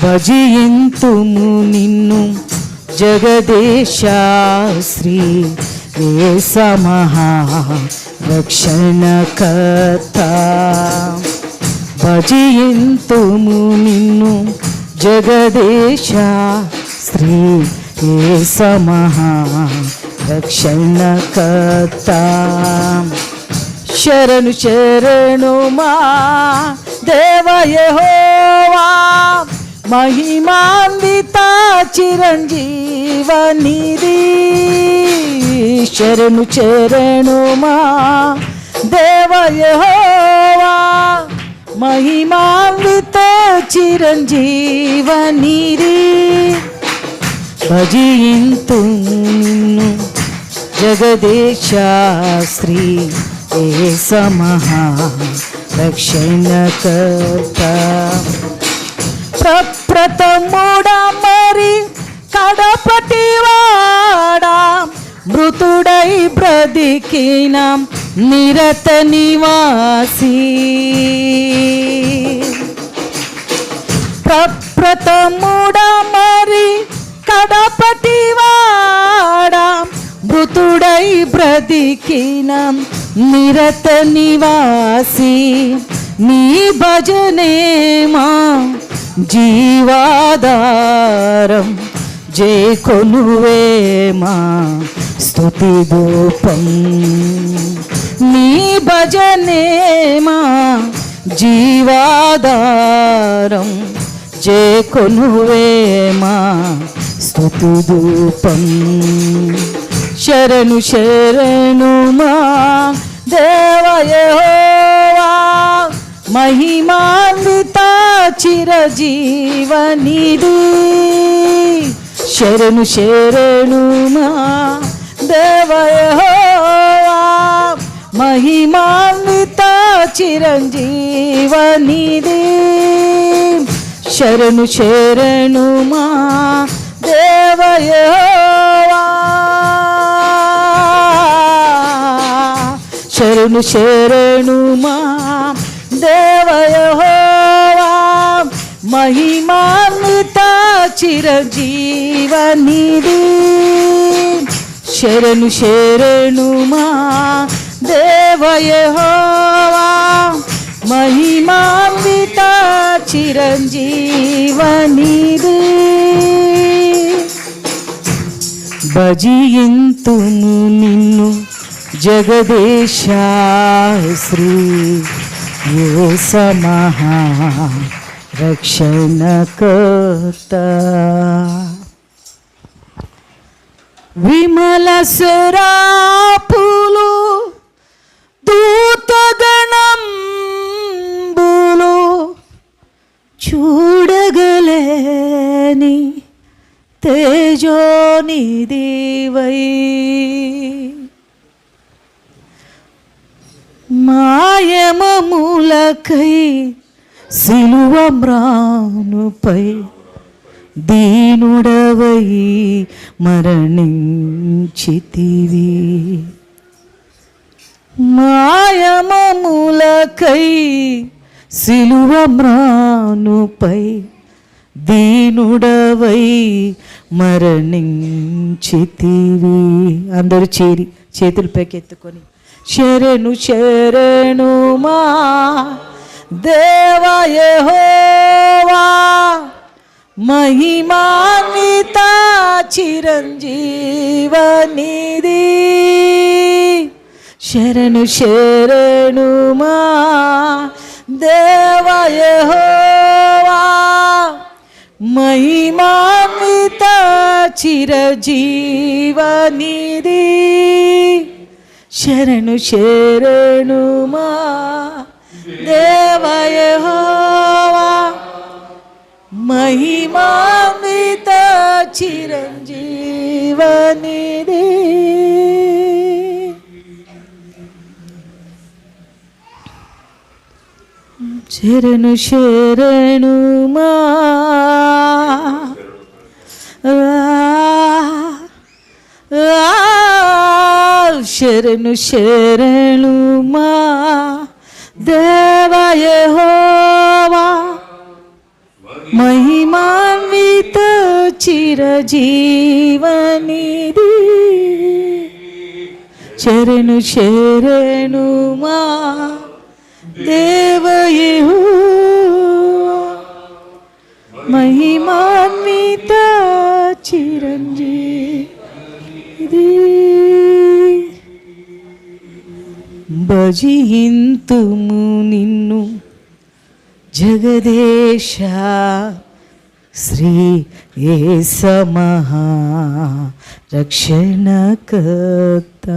భజయంతుము నిన్ను జగదేశ శ్రీ ఏస రక్షణకర్త భజయంతుము నిన్ను జగదేశ శ్రీ ఏస రక్షణకర్త శరణు శరణు మా దేవయహోవా మహిమాన్విత చిరంజీవ నిధి శరణు శరణు మా దేవయహోవా మహిమాన్విత చిరంజీవ నిధి భజయింతు నిన్ను జగదేశ శ్రీ ఏస మహా రక్షణకర్త ప్రప్రథముడ మరి కడపటి వాడా మృతుడై బ్రతికిన నిరత నివాసి. ప్రప్రథముడ మరి కడపటి వాడా మృతుడై బ్రతికిన నిరత నివాసి. నీ భజనే మా జీవాధారం జే కొనువేమా స్థుతి దూపం నీ భజనే మా జీవాధారం జే కొనువేమా స్థుతి దూపం శరణు శరణు మా దేవయో మహిమాన్విత చిరజీవనిది శరణు శరణు మా దేవయహోవా మహిమాన్విత చిరంజీవనిది శరణు శరణు మా దేవయహోవా శరణు శరణు మా దేవయహోవా మహిమాన్విత చిరజీవనిది శరణు శరణు మా దేవయహోవా మహిమాన్విత చిరంజీవనిది భజియింతుము నిన్ను జగదేశ శ్రీ యేస మహా రక్షణకర్త విమల సరాపులు దూతగణంబులు చూడగలేని తేజోని దేవై మాయమములకై సిలువ మ్రానుపై దీనుడవై మరణించితివి. మాయమములకై సిలువ మ్రానుపై దీనుడవై మరణించితివి. అందరూ చేరి చేతులు పైకెత్తుకొని. శరణు శరణు మా దేవయహోవా మహిమాన్విత చిరంజీవనిది శరణు శరణు మా దేవయహోవా మహిమాన్విత చిరజీవనిది చిరజీవనిధి శరణు శరణు మా దేవయహోవా మహిమాన్విత చిరంజీవనిధి శరణు శరణు మా శరణు శరణు మా దేవయహోవా మహిమాన్విత చిరజీవనిది శరణు శరణు మా దేవయహూ మహిమాన్విత చిరంజీ భజింతుము నిన్ను. జగదేశ శ్రీ ఏసమహా రక్షణకర్త.